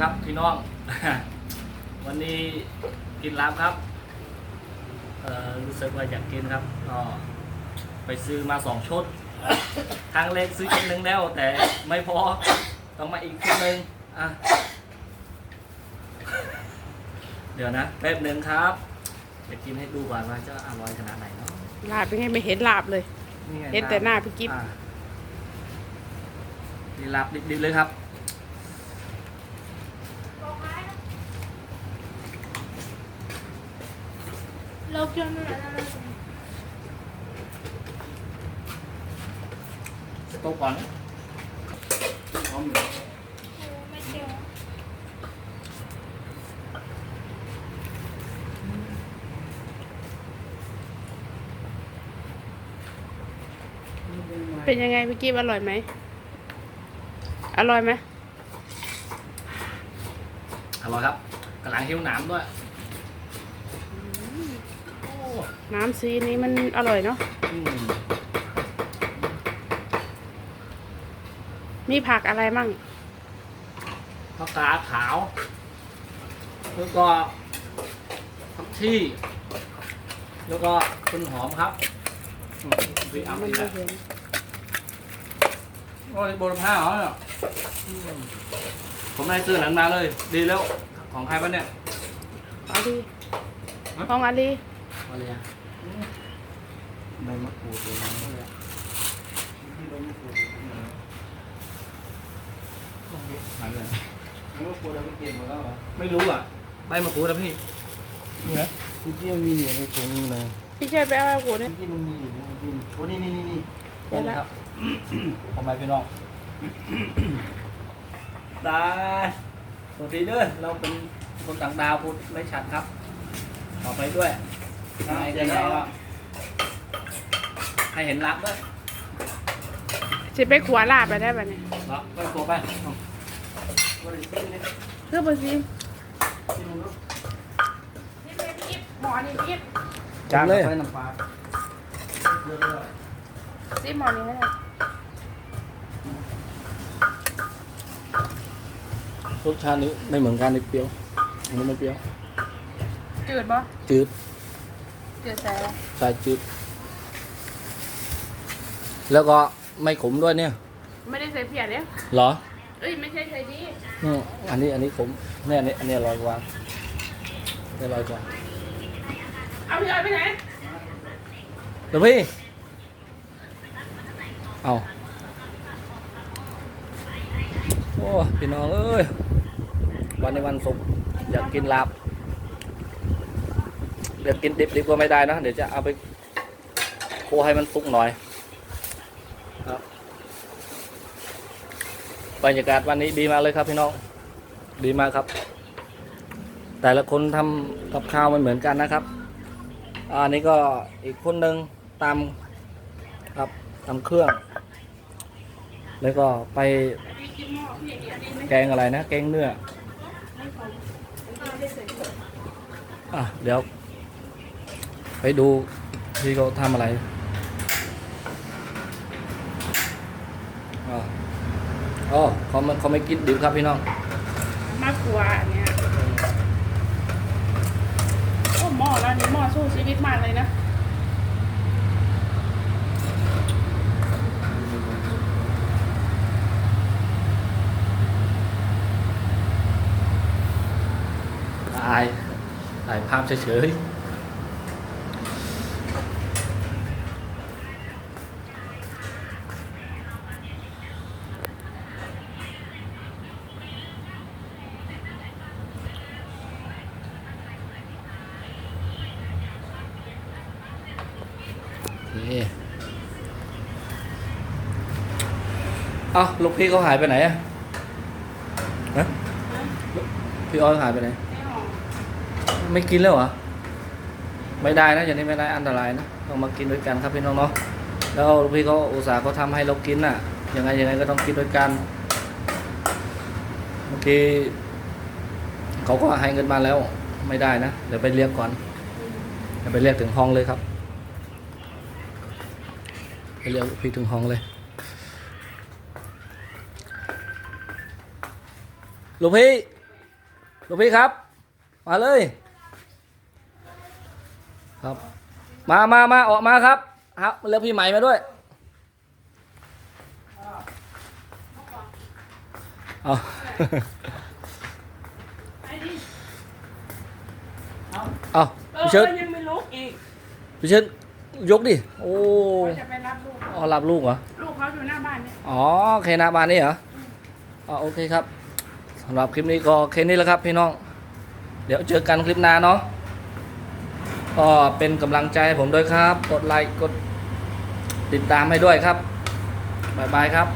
ครับพี่น้อง วันนี้กินลาบครับ เอ่อรู้สึกว่าอยากกินครับก็ไปซื้อมาสองชุดครั้งแรกซื้อชุดหนึ่งแล้ว แต่ไม่พอต้องมาอีกชุดหนึ่งอะเดี๋ยวนะแป๊บหนึ่งครับจะกินให้ดูก่อนว่าจะอร่อยขนาดไหนเนาะลาบเป็นไงไม่เห็นลาบเลยนี่ไงเห็นแต่หน้าพี่กิ๊บอ่านี่ลาบดิบๆเลยครับ เราเกี่ยวไม่ได้แล้วสต๊อกก่อนพร้อมอยู่ไม่เกี่ยวเป็นยังไงพี่กิ๊บอร่อยไหม อร่อยไหมอร่อยครับกำลังหิวหนามด้วยโอ้ น้ำซีนี้มันอร่อยเนาะอืมมีผักอะไรมั่งผักกาดขาว แล้วก็ผักชีแล้วก็ต้นหอมครับอืมไปเอามัไปนแล้ไม่วเห็นโอ้ยโบราณผ้าเหรอเนี่ยอืมผมได้ซื้อหนังมาเลย ดีแล้ว ของใครบ้างเนี่ยอาลีฮะของอาลี มาเลยอะใบมะกรูดเลยนะหายไปไหนไม่รู้อะใบมะกรูดนะพี่นี่ไงที่เที่ยวมีอยู่ในถุงนึงนะพี่ช่วยไปเอาไอ้กูเนี่ยที่มันมีอยู่ในที่โอ้นี่นี่นี่นี่เดี๋ยวนี่ละครับทำไมพี่น้องได้สวัสดีเด้อเราเป็นคนต่างดาวพูดไม่ชัดครับขอไปด้วย ให้ได้ไงก็ให้เห็นรักด้วยจะไปขัวลาบไปได้ปะเนี่ยเนาะก็โกไปเอาบ่ได้ซื้อเนี่ยเพื่อมาซิมที่มึงรู้นี่เป็นกิ๊บหมอนี่กิ๊บจ้างเลยน้ำปลาเยอะเลยซิมหมอนี่ให้หน่อยรสชาตินี้ไม่เหมือนกันในเปรี้ยวอันนี้ไม่เปรี้ยวจืดปะจืด จืดใส่อะไรใส่จืดแล้วก็ไม่ขมด้วยเนี่ย ไม่ได้ใส่เพียรเนี่ยเหรอ เอ้ยไม่ใช่ใส่ดีอืมอันนี้อันนี้ขมเนี่ยอันนี้อันนี้อร่อยกว่าอันนี้อร่อยกว่าเอาพี่ออยไปไหนเดี๋ยวพี่เอาโอ้พี่น้องเอ้ยวันในวันศุกร์อยากกินลาบเดี๋ยวกินดิบๆก็ไม่ได้นะเดี๋ยวจะเอาไปโคให้มันสุกหน่อยครับบรรยากาศวันนี้ดีมากเลยครับพี่น้องดีมากครับ แต่ละคนทำกับข้าวไม่เหมือนกันนะครับอันนี้ก็อีกคนหนึ่งตามครับตามเครื่อง แล้วก็ไปพี่กินหม้อพี่อันนี้ไม่แกงอะไรนะ แกงเนื้อไม่ของไม่ได้ใส่เพียรอะเดี๋ยว ไปดูที่เขาทำอะไรอ๋ออ๋อเขาไม่เขาไม่กินดิบครับพี่น้องมากกว่าอันเนี้ยโอ้หม้อแล้วนี่หม้อสู้ชีวิตมากเลยนะถ่ายถ่ายภาพเฉยๆ นี่เอ้าลูกพี่เขาหายไปไหนอะฮะพี่ออยหายไปไหน ไม่กินแล้วเหรอ ไม่ได้นะอย่างนี้ไม่ได้อันตรายนะ ต้องมากินด้วยกันครับพี่น้องเนาะ แล้วลูกพี่เขาอุตส่าห์เขาทำให้เรากินน่ะ ยังไงยังไงก็ต้องกินด้วยกันเมื่อกี้เขาก็ให้เงินมาแล้ว ไม่ได้นะ เดี๋ยวไปเรียกก่อน เดี๋ยวไปเรียกถึงห้องเลยครับ เรียกลูกพี่ถึงห้องเลยลูกพี่อลูกพี่ครับ มาเลย ครับ มามามาออกมาครับครับเรียกพี่ใหม่มาด้วยเอาเอาเออพี่เชิญยังไม่ลุกอีกพี่เชิญ ยกดิ โอ้เขาจะไปรับลูกอ๋อรับลูกเหรอ ลูกเขาอยู่หน้าบ้านเนี่ย อ๋อโอเคนะบ้านนี้เหรอ อ๋อโอเคครับสำหรับคลิปนี้ก็แค่นี้แหล้วครับพี่น้อง เดี๋ยวเจอกันคลิปหน้าเนาะ ก็เป็นกำลังใจให้ผมด้วยครับ กดไลค์ กดติดตามให้ด้วยครับ บ๊ายบายครับ